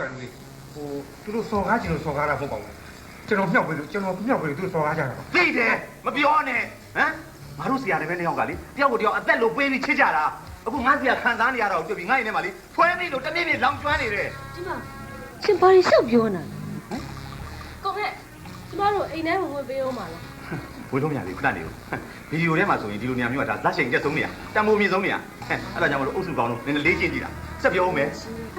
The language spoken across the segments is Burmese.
ကလေဟိုသူတို့စော်ကားချင်လို့စော်ကားတာမဟုတ်ပါဘူးကျွန်တော်မြောက်ပြီလို့ကျွန်တော်မြောက်ပြီလို့သူတို့စော်ကားကြတာပါသိတယ်မပြောနဲ့ဟမ်ငါတို့ဆရာတွေပဲနှစ်ယောက်ကလေတယောက်ကိုတယောက်အသက်လို့ပေးပြီးချစ်ကြတာအခုငါဆရာခံစားနေရတာကိုတွေ့ပြီးငါ့ရင်ထဲမှာလေဖွဲပြီးလို့တနေ့နေ့လောင်ကျွမ်းနေတယ်ကျမရှင်ဘာလို့ရှောက်ပြောနေတာကိုမဲ့ကျမတို့အိမ်ထဲဝင်ဝင်ပေးအောင်ပါလား ဝေးလို့မရလေခုနနေကိုဗီဒီယိုထဲမှာဆိုရင်ဒီလိုနေရာမျိုးကဒါဇက်ရှိန်တက်ဆုံးနေရတံမိုးမြင့်ဆုံးနေရဟဲ့အဲ့ဒါကြောင့်မလို့အုပ်စုကောင်းတော့နည်းနည်းလေးကျင့်ကြည့်တာဆက်ပြောဦးမယ်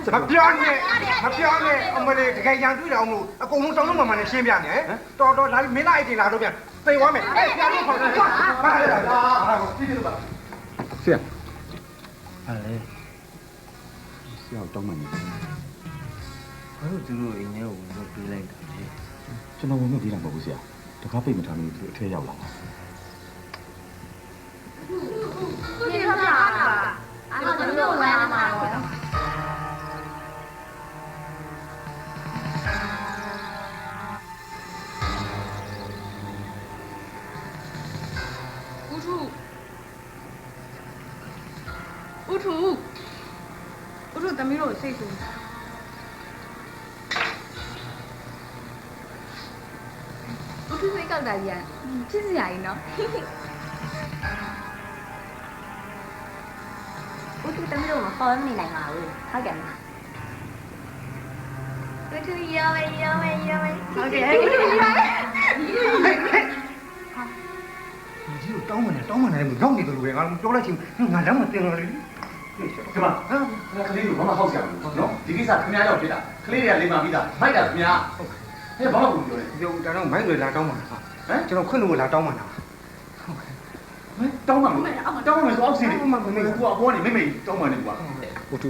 ဆက်မပြောပြောနဲ့မပြောနဲ့အမလေးတကယ်ကြံတွေ့တာအောင်လို့အကုန်လုံးတောင်းလို့မှမှနဲ့ရှင်းပြနေတော်တော်လာပြီးမင်းသားအိတ်တင်လာတော့ပြန်သိသွားမယ်အဲ့ပြန်လို့ခေါ်တယ်ဟာလေဟာကိုကြည့်ကြည့်ပါဆရာဟာလေဆရာတောင်းမှနေဘာလို့သူတို့အိမ်ထဲကိုဝင်လို့ပြေးလိုက်တာလဲကျွန်တော်ဝင်မပြေးတာမဟုတ်ဘူးဆရာ တကားပိတ်မထားလို့သူအထဲရောက်လာတာ 你说啥了？俺们没有玩嘛。 ဦးထုဦးထုဦးထုသမီးတို့စိတ်ဆိုး ဦးထုစိတ်ကောက်တာကြီးอ่ะဖြစ်စရာကြီးနော်ဦးထုသမီးတို့မပေါ်မနေနိုင်ပါဘူးဟုတ်ကဲ့ဦးထုရောဝဲရောဝဲရောဝဲဟုတ်ကဲ့ဟုတ်ကဲ့ဒီကိုတောင်းမှနဲ့တောင်းမှနဲ့ရောက်နေတယ်လို့ပဲငါပြောလိုက်ချင်းငါလက်မတင်လို့လေဒီမှာဟာကလေးတို့ဘာမှဟောက်ဆရာမလို့နော်ဒီကိစ္စခင်ဗျားရောက်ဖြစ်တာကလေးတွေကလိမ္မာပြီးသားမိုက်တာခင်ဗျာ ဟဲ့ဘာမှမပြောနဲ့ပြောဒါတော့မိုင်းတွေလာတောင်းမှတာဟမ်ကျွန်တော်ခွင့်လို့လာတောင်းမှတာဟဲ့တောင်းမှမတောင်းမှဆိုအောက်စီနေကိုကအပေါ်ကနေမိမိတောင်းမှနေကွာဥထု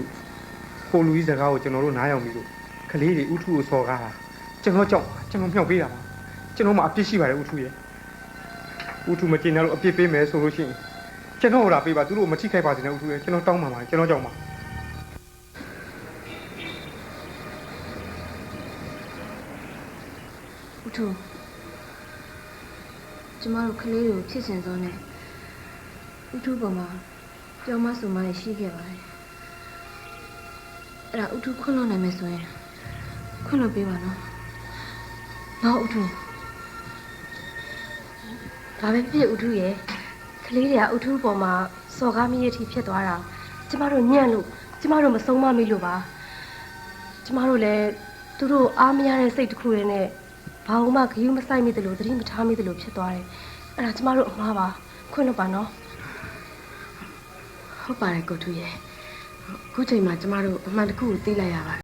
ကိုလူကြီးစကားကိုကျွန်တော်တို့နားရောက်ပြီလို့ကလေးတွေဥထုကိုစော်ကားတာကျွန်တော်ကြောက်ကျွန်တော်မြောက်ပေးတာပါကျွန်တော်မှအပြစ်ရှိပါတယ်ဥထုရဲ့ဥထုမကျင်တယ်လို့အပြစ်ပေးမယ်ဆိုလို့ရှိရင်ကျွန်တော်ဟိုလာပေးပါသူတို့မထိခိုက်ပါစေနဲ့ဥထုရဲ့ကျွန်တော်တောင်းပါပါကျွန်တော်ကြောက်ပါ ဦးထုကျမတို့ကလေးကိုချစ်စင်စောနဲ့ဦးထုပုံမှာကြောင်မဆူမရရှိခဲ့ပါတယ်အဲ့ဒါဦးထုခွင့်လို့နိုင်မယ်ဆိုရင်ခွင့်လို့ပေးပါနော်နော်ဦးထုဒါပဲဖြစ်ဦးထုရဲ့ကလေးတွေကဦးထုပုံမှာစော်ကားမရတဲ့အထိဖြစ်သွားတာကျမတို့ညံ့လို့ကျမတို့မဆုံးမမိလို့ပါကျမတို့လည်းသူတို့အားမရတဲ့စိတ်တစ်ခုရဲ့နဲ့ ဘာလို့မှဂယုမဆိုင်မိတယ်လို့သတိမထားမိတယ်လို့ဖြစ်သွားတယ်အဲ့ဒါကျမတို့အမှားပါခွင့်လို့ပါနော်ဟုတ်ပါတယ်ကိုထူရဲ့အခုချိန်မှာကျမတို့အမှန်တခုကိုသိလိုက်ရပါတယ်